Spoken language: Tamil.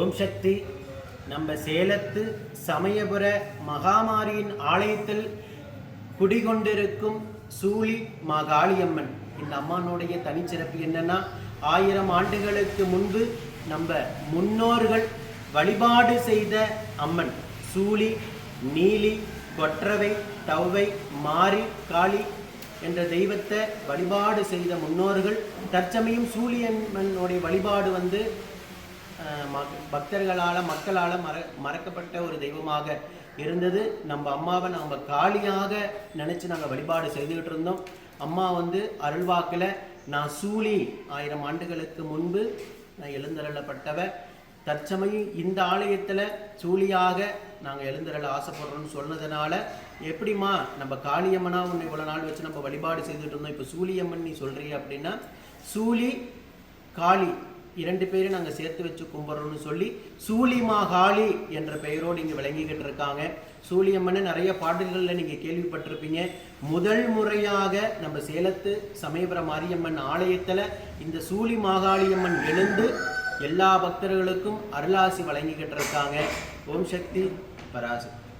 ஓம் சக்தி. நம்ம சேலத்து சமயபுர மகாமாரியின் ஆலயத்தில் குடிகொண்டிருக்கும் சூழி மாகாளியம்மன். இந்த அம்மானுடைய தனிச்சிறப்பு என்னன்னா ஆயிரம் ஆண்டுகளுக்கு முன்பு நம்ம முன்னோர்கள் வழிபாடு செய்த அம்மன். சூழி நீலி கொற்றவை தவ்வை மாரி காளி என்ற தெய்வத்தை வழிபாடு செய்த முன்னோர்கள் தற்சமயம் சூழியம்மனுடைய வழிபாடு வந்து பக்தர்களால் மக்களால் மற மறக்கப்பட்ட ஒரு தெய்வமாக இருந்தது. நம்ம அம்மாவை நம்ம காளியாக நினச்சி நாங்கள் வழிபாடு செய்துக்கிட்டு இருந்தோம். அம்மா வந்து அருள்வாக்கில் நான் சூழி ஆயிரம் ஆண்டுகளுக்கு முன்பு நான் எழுந்தருளப்பட்டவ. தற்சமயம் இந்த ஆலயத்தில் சூழியாக நாங்கள் எழுந்தருள ஆசைப்படுறோம்னு சொன்னதுனால எப்படிம்மா நம்ம காளியம்மனா உன்னை இவ்வளோ நாள் வச்சு நம்ம வழிபாடு செய்துட்டு இருந்தோம். இப்போ சூழியம்மன் நீ சொல்கிறீ அப்படின்னா சூழி காளி இரண்டு பேரும் நாங்கள் சேர்த்து வச்சு கும்பிட்றோம்னு சொல்லி சூலிமாகாளி என்ற பெயரோடு இங்கே விளங்கிக்கிட்டு இருக்காங்க. சூலியம்மன்னு நிறைய பாடல்களில் நீங்கள் கேள்விப்பட்டிருப்பீங்க. முதல் முறையாக நம்ம சேலத்து சமயபுர மாரியம்மன் ஆலயத்தில் இந்த சூலி மாகாளியம்மன் எழுந்து எல்லா பக்தர்களுக்கும் அருளாசி வழங்கிக்கிட்டு இருக்காங்க. ஓம் சக்தி பராசக்தி.